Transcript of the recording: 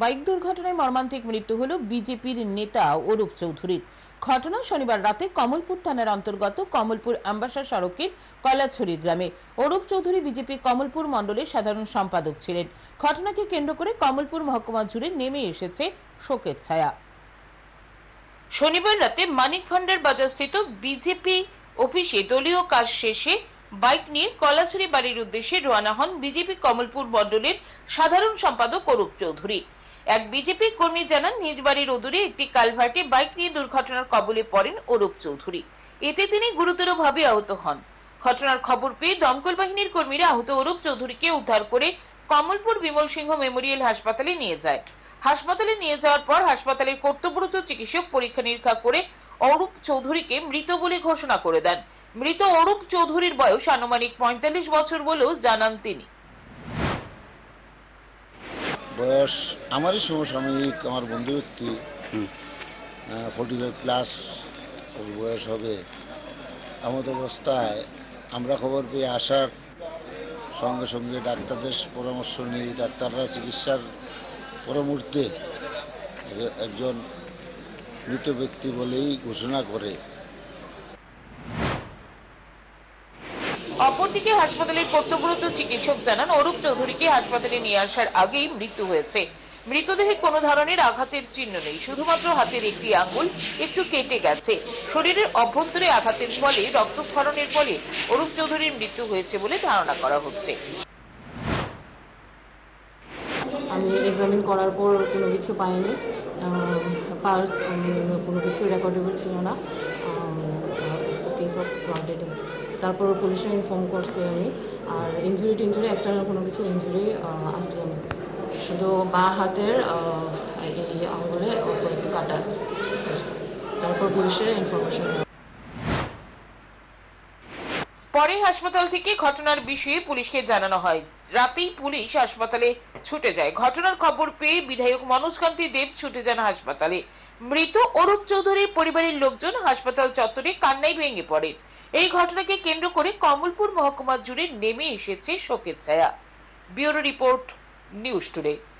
Bike দুর্ঘটনায় মর্মান্তিক মৃত্যু হল বিজেপির নেতা অরূপ চৌধুরীর। ঘটনা শনিবার রাতে কমলপুর থানার অন্তর্গত কমলপুর আম্বাসা সড়কের কলাছড়ি গ্রামে। অরূপ চৌধুরী বিজেপি কমলপুর মণ্ডলের সাধারণ সম্পাদক ছিলেন। ঘটনাকে কেন্দ্র করে কমলপুর মহকুমা জুড়ে নেমে এসেছে শোকের ছায়া। শনিবার রাতে মানিক ভান্ডার বাজারস্থিত বিজেপি অফিসে দলীয় কাজ শেষে বাইক নিয়ে কলাছড়ি বাড়ির উদ্দেশ্যে রওনা হন বিজেপি কমলপুর মণ্ডলের সাধারণ সম্পাদক অরূপ চৌধুরী। এক বিজেপি কর্মী জানান, নিজ বাড়ির অদূরে একটি কালভার্টে বাইক নিয়ে দুর্ঘটনার কবলে পড়েন অরূপ চৌধুরী। এতে তিনি গুরুতরভাবে আহত হন। ঘটনার খবর পেয়ে দমকল বাহিনীর কর্মীরা আহত অরূপ চৌধুরীকে উদ্ধার করে কমলপুর বিমল সিংহ মেমোরিয়াল হাসপাতালে নিয়ে যায়। হাসপাতালে নিয়ে যাওয়ার পর হাসপাতালের কর্তব্যরত চিকিৎসক পরীক্ষা নিরীক্ষা করে অরূপ চৌধুরীকে মৃত বলে ঘোষণা করে দেন। মৃত অরূপ চৌধুরীর বয়স আনুমানিক পঁয়তাল্লিশ বছর বলেও জানান তিনি। বয়স আমারই সমসাময়িক আমার বন্ধু ব্যক্তি ফোর্টি ফাইভ প্লাস ওর বয়স হবে। এমত অবস্থায় আমরা খবর পেয়ে আসার সঙ্গে সঙ্গে ডাক্তারদের পরামর্শ নিই ডাক্তাররা চিকিৎসার পরমুহূর্তে একজন মৃত ব্যক্তি বলেই ঘোষণা করে। অপরদিকে হাসপাতালের কর্তব্যরত চিকিৎসক জানান, অরূপ চৌধুরীকে হাসপাতালে নিয়ে আসার আগেই মৃত্যু হয়েছে। মৃতদেহে কোনো ধরনের আঘাতের চিহ্ন নেই, শুধুমাত্র হাতের একটি আঙ্গুল একটু কেটে গেছে। শরীরের অভ্যন্তরে আঘাতের ফলে, রক্তক্ষরণের ফলে অরূপ চৌধুরীর মৃত্যু হয়েছে বলে ধারণা করা হচ্ছে। আমি এক্সামিন করার পর কোনো কিছু পাইনি। পালস কোনো কিছু রেকর্ডেবল ছিল না। কেস অফ ব্লাডেড তারপর পুলিশে ইনফর্ম করছি আমি, আর ইঞ্জুরি টিঞ্জুরি এক্সটার্নাল কোনো কিছু ইঞ্জুরি আসলে না। শুধু বা হাতের এই অল্প একটু কাটা আছে। তারপর পুলিশের ইনফরমেশন পরে হাসপাতাল থেকে ঘটনার বিষয়ে পুলিশকে জানানো হয়। রাতেই পুলিশ হাসপাতালে ছুটে যায়। ঘটনার খবর পেয়ে বিধায়ক মনোজ কান্তি দেব ছুটে যান হাসপাতালে। মৃত অরূপ চৌধুরীর পরিবারের লোকজন হাসপাতাল চত্বরে কান্নায় ভেঙে পড়েন এই ঘটনাকে কেন্দ্র করে কমলপুর মহকুমা জুড়ে নেমে এসেছে শোকের ছায়া। Bureau report news today.